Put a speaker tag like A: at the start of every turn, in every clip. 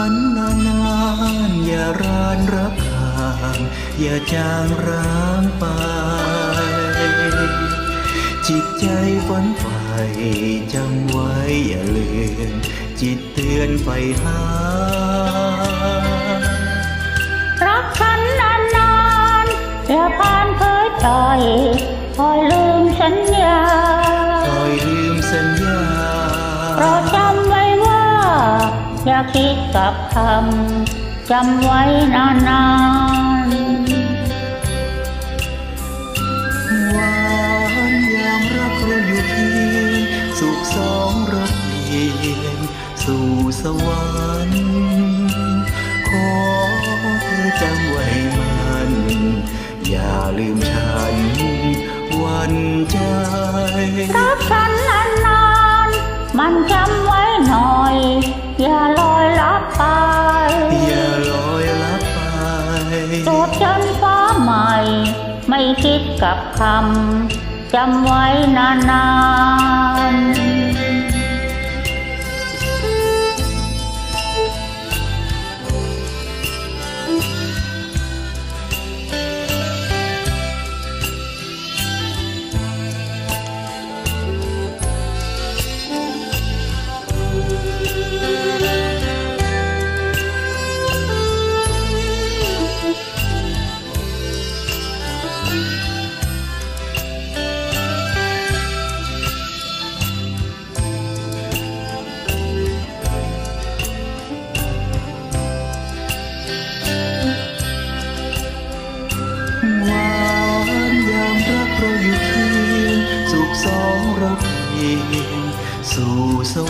A: ฉันนานๆอย่ารานรักห่างอย่าจางร้างไป จิตใจฝันใฝ่จำไว้อย่าลืมจิตเตือนไฟหา
B: รักฉันนานๆอย่าผ่านเผยใจคอยลืมสัญญา
A: อย่า
B: คิดกับคำจำไว้นานๆ
A: หวานยามรักเราอยู่เคียงสุขสองเราเปลี่ยนสู่สวรรค์ขอเธอจำไว้มัน อย่าลืมฉันวันใจ
B: รักฉันนานๆมันจำ ไม่คิดกับคำจำไว้นานๆ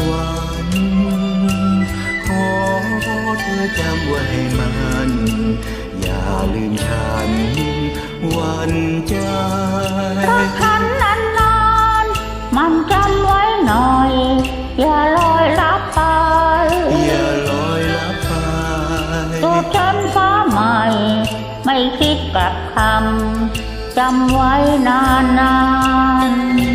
A: วรรค์ขอเธอจำไว้มันอย่าลืมฉันวันใจ
B: รักฉันนานๆมันจำไว้หน่อย อย่าลอยลับไป
A: อย่าลอยลับไป
B: ตัวฉันฟ้าใหม่ ไม่คิดกับคำจำไว้นานๆ